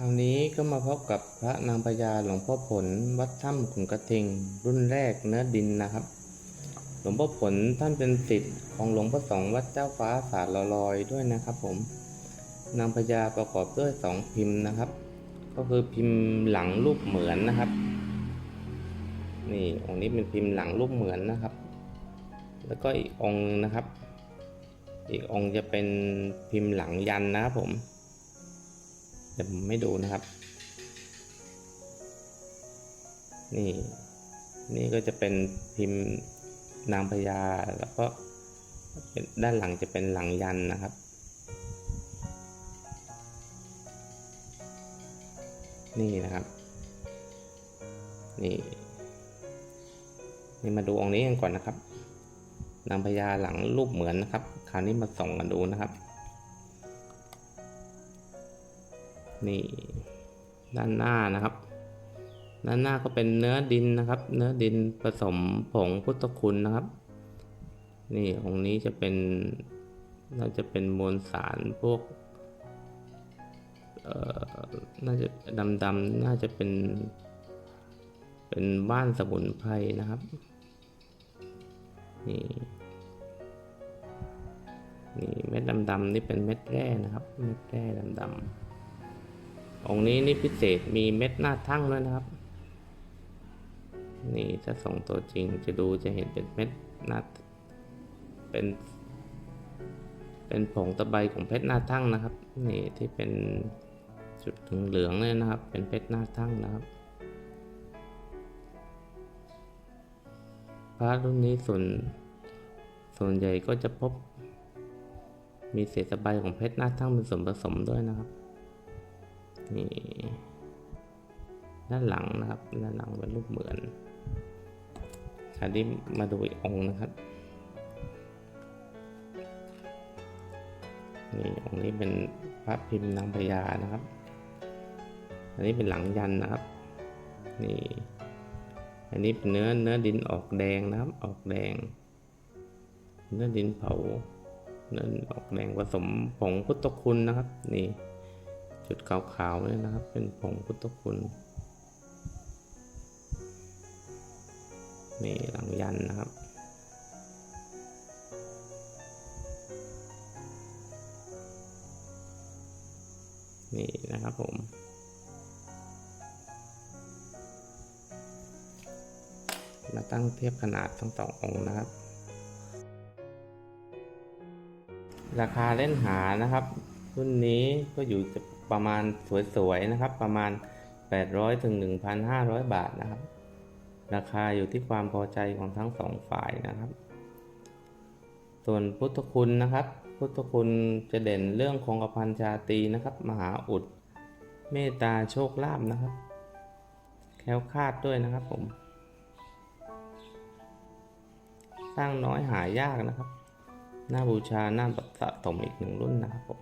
คราวนี้ก็มาพบกับพระนางพญาหลวงพ่อผลวัดถ้ำขุนกระทิง รุ่นแรกเนื้อดินนะครับ หลวงพ่อผลท่านเป็นศิษย์ของหลวงพ่อสองวัดเจ้าฟ้าสาดลอยด้วยนะครับ ผม นางพญาประกอบด้วยสองพิมพ์นะครับ ก็คือพิมพ์หลังรูปเหมือนนะครับ นี่องค์นี้เป็นพิมพ์หลังรูปเหมือนนะครับ แล้วก็อีกองค์นึงนะครับ อีกองค์จะเป็นพิมพ์หลังยันนะครับผม เดี๋ยวผมไม่ดูนะครับ นี่ นี่ก็จะเป็นพิมพ์นางพญาแล้วก็ด้านหลังจะเป็นหลังยันนะครับ นี่นะครับ นี่ นี่มาดูองค์นี้กันก่อนนะครับ นางพญาหลังรูปเหมือนนะครับ คราวนี้มาส่องกันดูนะครับ นี่ด้านหน้านะครับ ด้านหน้าก็เป็นเนื้อดินนะครับ เนื้อดินผสมผงพุทธคุณนะครับ นี่องค์นี้จะเป็นน่าจะเป็นมวลสารพวกเอ่อน่าจะดำๆน่าจะเป็น เป็นบ้านสมุนไพรนะครับนี่นี่เม็ดดำๆนี่เป็นเม็ดแร่นะครับ เม็ดแร่ดำๆ องค์นี้นี่พิเศษมีเม็ดหน้าทั่งด้วยนะครับ นี่ถ้าส่องตัวจริงจะดูจะเห็นเป็นเม็ดหน้าเป็น เป็นผงตะไบของเพชรหน้าทั่งนะครับ นี่ที่เป็นจุดเหลืองๆเลยนะครับ เป็นเพชรหน้าทั่งนะครับพระรุ่นนี้ส่วนส่วนใหญ่ก็จะพบ มีเศษตะไบของเพชรหน้าทั่งเป็นส่วนผสมด้วยนะครับ นี่ด้านหลังนะครับด้านหลังเป็นรูปเหมือนคราวนี้มาดูอีกองนะครับนี่องค์นี้เป็นพระพิมพ์นางพญานะครับ อันนี้เป็นหลังยันนะครับ นี่ อันนี้เป็นเนื้อเนื้อดินออกแดงนะครับ ออกแดง เนื้อดินเผา เนื้อออกแดงผสมผงพุทธคุณนะครับ นี่ จุดขาวๆนี่นะครับ เป็นผงพุทธคุณนี่หลังยันนะครับนี่นะครับผม มาตั้งเทียบขนาดทั้งสององค์นะครับ ราคาเล่นหานะครับ รุ่นนี้ก็อยู่จะ ประมาณสวยๆนะครับ ประมาณ 800ถึง1,500 บาทนะครับ ราคาอยู่ที่ความพอใจของทั้งสองฝ่ายนะครับ ส่วนพุทธคุณนะครับ พุทธคุณจะเด่นเรื่องของอภัญชาตีนะครับ มหาอุด เมตตาโชคลาภนะครับ แคล้วคลาดด้วยนะครับผม สร้างน้อยหายากนะครับ หน้าบูชาหน้าสะสมอีกหนึ่งรุ่นนะครับผม